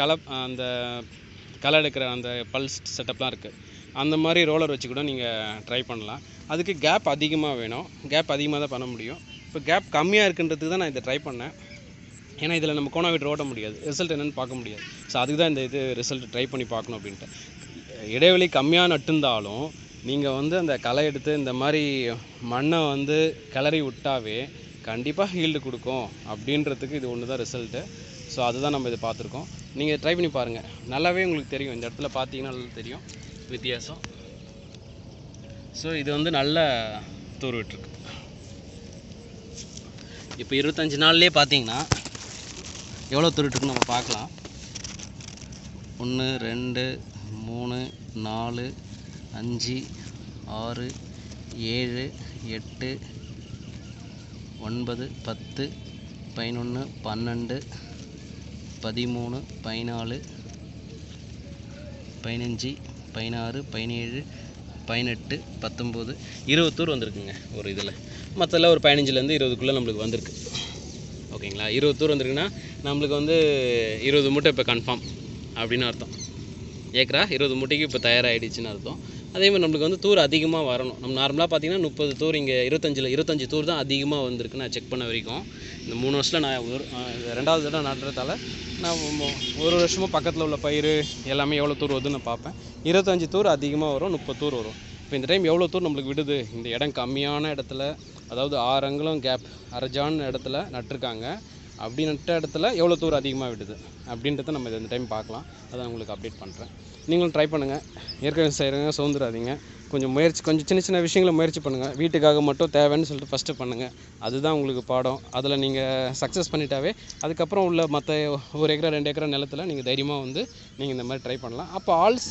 களை அந்த களை எடுக்கிற அந்த பல்ஸ் செட்டப்லாம் இருக்குது அந்த மாதிரி ரோலர் வச்சு கூட நீங்கள் ட்ரை பண்ணலாம். அதுக்கு கேப் அதிகமாக வேணும். கேப் அதிகமாக தான் பண்ண முடியும். இப்போ கேப் கம்மியாக இருக்குன்றதுக்கு தான் நான் இதை ட்ரை பண்ணேன். ஏன்னா இதில் நம்ம கோணா விட்டு ஓட்ட முடியாது. ரிசல்ட் என்னென்னு பார்க்க முடியாது. ஸோ அதுக்கு தான் இந்த இது ரிசல்ட் ட்ரை பண்ணி பார்க்கணும் அப்படின்ட்டு. இடைவெளி கம்மியாக நட்டுருந்தாலும் நீங்கள் வந்து அந்த களை எடுத்து இந்த மாதிரி மண்ணை வந்து கிளறி விட்டாவே கண்டிப்பாக ஹீல்டு கொடுக்கும் அப்படின்றதுக்கு இது ஒன்று தான் ரிசல்ட்டு ஸோ அதுதான் நம்ம இதை பார்த்துருக்கோம். நீங்கள் ட்ரை பண்ணி பாருங்கள் நல்லாவே உங்களுக்கு தெரியும். இந்த இடத்துல பார்த்தீங்கன்னா நல்லா தெரியும். வித்தியாசம். ஸோ இது வந்து நல்ல தூர்விட்டுருக்கு இப்போ இருபத்தஞ்சி நாள்லேயே பார்த்தீங்கன்னா எவ்வளோ துருட்டுக்குன்னு நம்ம பார்க்கலாம். ஒன்று ரெண்டு மூணு நாலு அஞ்சு ஆறு ஏழு எட்டு ஒன்பது பத்து பதினொன்று பன்னெண்டு பதிமூணு பதினாலு பதினஞ்சு பதினாறு பதினேழு பதினெட்டு பத்தொம்போது இருபத்தூர் வந்திருக்குங்க ஒரு இதில். மற்றெல்லாம் ஒரு பதினஞ்சுலேருந்து இருபதுக்குள்ளே நம்மளுக்கு வந்திருக்கு. ஓகேங்களா? இருபத்தூர் வந்திருக்குன்னா நம்மளுக்கு வந்து இருபது மூட்டை இப்போ கன்ஃபார்ம் அப்படின்னு அர்த்தம். ஏக்கரா? இருபது மூட்டைக்கு இப்போ தயாராகிடுச்சின்னு அர்த்தம். அதே மாதிரி நம்மளுக்கு வந்து தூர் அதிகமாக வரணும். நம்ம நார்மலாக பார்த்தீங்கன்னா முப்பது தூர் இங்கே இருபத்தஞ்சில் இருபத்தஞ்சி தூர் தான் அதிகமாக வந்திருக்கு. நான் செக் பண்ண வரைக்கும். இந்த மூணு வருஷத்தில் நான் ஒரு ரெண்டாவது தடவை நடுறதால நான் ஒரு வருஷமும் பக்கத்தில் உள்ள பயிர் எல்லாமே எவ்வளோ தூர் வருதுன்னு நான் பார்ப்பேன். இருபத்தஞ்சி தூர் அதிகமாக வரும் முப்பது தூர் வரும். இப்போ இந்த டைம் எவ்வளோ தூர் நம்மளுக்கு விடுது? இந்த இடம் கம்மியான இடத்துல அதாவது ஆறு அங்குலம் கேப் அரைஜான இடத்துல நட்டிருக்காங்க. அப்படி நட்ட இடத்துல எவ்வளோ தூரம் அதிகமாக விடுது? அப்படின்றத நம்ம இந்த டைம் பார்க்கலாம். அதை நான் உங்களுக்கு அப்டேட் பண்ணுறேன் நீங்களும் ட்ரை பண்ணுங்கள் ஏற்கனவே செய்கிறவங்க சோர்ந்துடாதீங்க கொஞ்சம் முயற்சி கொஞ்சம் சின்ன சின்ன விஷயங்களை முயற்சி பண்ணுங்கள் வீட்டுக்காக மட்டும் தேவைன்னு சொல்லிட்டு ஃபஸ்ட்டு பண்ணுங்கள் அதுதான் உங்களுக்கு பாடம். அதில் நீங்கள் சக்ஸஸ் பண்ணிட்டாவே அதுக்கப்புறம் உள்ள மற்ற ஒரு ஏக்கரா ரெண்டு ஏக்கரா நிலத்துல நீங்கள் தைரியமாக வந்து நீங்கள் இந்த மாதிரி ட்ரை பண்ணலாம். அப்போ ஆல்ஸ்